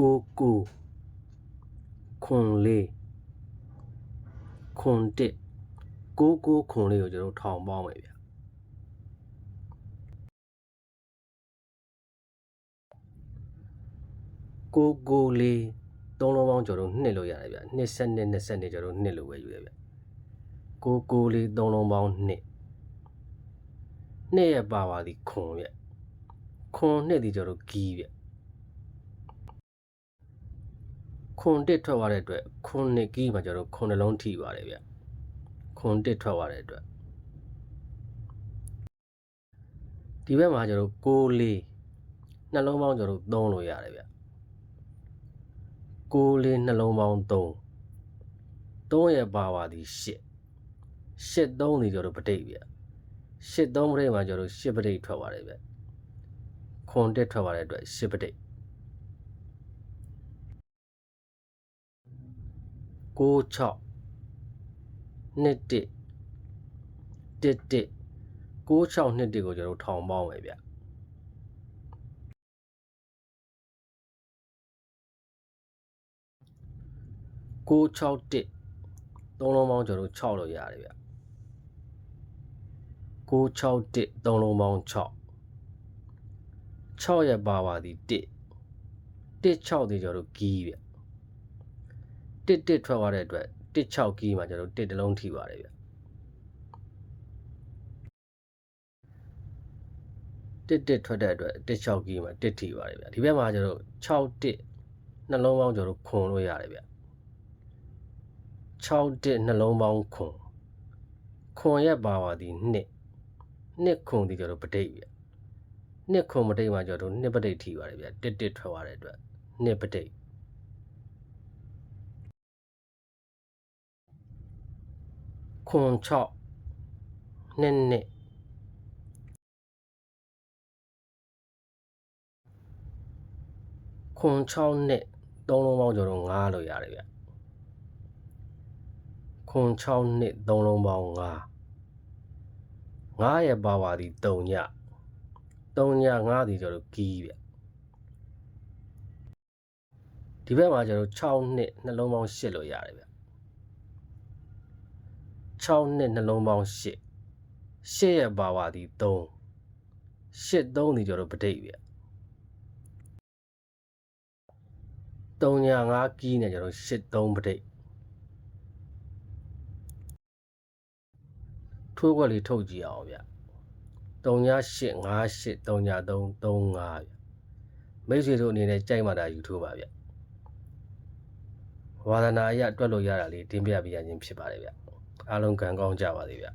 ကိုကိုခွန်လေးခွန်တစ်ကိုကိုခွန်လေးကိုကျွန်တော်တို့ထောင်ပေါင်းမယ်ဗျကိုကိုလေးသုံးလုံးပေါင်းကျွန်တော်တို့နှစ်လို့ရတယ်ဗျနှစ်ဆက်နှစ်နှစ်ဆက်နှစ်ကျွန်တော်တို့နှစ်လို့ပဲယူရဗျကိုကိုလေးသုံးလုံးပေါင်းနှစ်နှစ်ရပါပါသည်ခွန်ဗျခွန်နှစ်သည်ကျွန်တော်တို့ဂီးဗျ ခွန်တစ်ထွက်သွားတဲ့အတွက်ခွန်နှစ်ဂီးမှာကျွန်တော်တို့ခွန်နှလုံးထိပါတယ်ဗျခွန်တစ်ထွက်သွားတဲ့အတွက်ဒီဘက်မှာကျွန်တော်တို့ကိုလေးနှလုံးပေါင်းကျွန်တော်တို့သုံးလို့ရတယ်ဗျကိုလေးနှလုံးပေါင်း3 3ရဲ့ပါပါသည်8 8 3သည်ကျွန်တော်တို့ပဋိဗျ8 3ပဋိမှာကျွန်တော်တို့10ပဋိထွက်ပါတယ်ဗျခွန်တက်ထွက်သွားတဲ့အတွက်10ပဋိ 6 6နှစ်တစ်တစ်တစ်6 6နှစ်တစ်ကိုကျွန်တော်တို့ထောင်ပေါင်းမယ်ဗျ6 6တစ်သုံးလုံးပေါင်းကျွန်တော်တို့6လို့ရတယ်ဗျ6 6တစ်သုံးလုံးပေါင်း6 6ရဲ့ပါပါသည်1 1 6ဒီကျွန်တော်တို့ဂီးဗျ 1 1ထွက်သွားတဲ့အတွက်1 6ဂီးမှာကျွန်တော်တို့1တလုံးထိပါတယ်ဗျတစ်တစ်ထွက်တဲ့အတွက်တစ်6ကီးမှာတစ်ထီပါတယ်ဗျဒီဘက်မှာကျတော့6တစ်နှလုံးပေါင်းကျတော့ခွန်လို့ရတယ်ဗျ6တစ်နှလုံးပေါင်းခွန်ခွန်ရဲ့ပါပါသည်နှစ်နှစ်ခွန်ဒီကျတော့ပဋိဗျနှစ်ခွန်ပဋိမှာကျတော့နှစ်ပဋိထီပါတယ်ဗျတစ်တစ်ထွက်သွားတဲ့အတွက်နှစ်ပဋိ ခွန်6နှစ်နှစ်ခွန်6နှစ်သုံးလုံးပေါင်းကျတော့9လို့ရတယ်ဗျခွန်6နှစ်သုံးလုံးပေါင်း9 9ရဲ့ပါပါသည်3ည3ည9သည်ကျတော့ကီးဗျဒီဘက်မှာကျတော့6နှစ်နှလုံးပေါင်း8လို့ရတယ်ဗျ 6နှစ်နှလုံးပေါင်း8 8ရဲ့ပါပါသည်3 8 3သည်ကျတော့ပဋိဗျ3ည5ကီးနဲ့ကျတော့8 3ပဋိထိုးခွက်လေးထုတ်ကြည့်အောင်ဗျ3ည8 5 8 3ည3 3 5ဗျမိတ်ဆွေတို့အနေနဲ့ကြိုက်မှတာယူထိုးပါဗျဝါဒနာအရတွက်လို့ရတာလေးတင်ပြပြရခြင်းဖြစ်ပါတယ်ဗျ အားလုံးကံကောင်းကြပါစေဗျ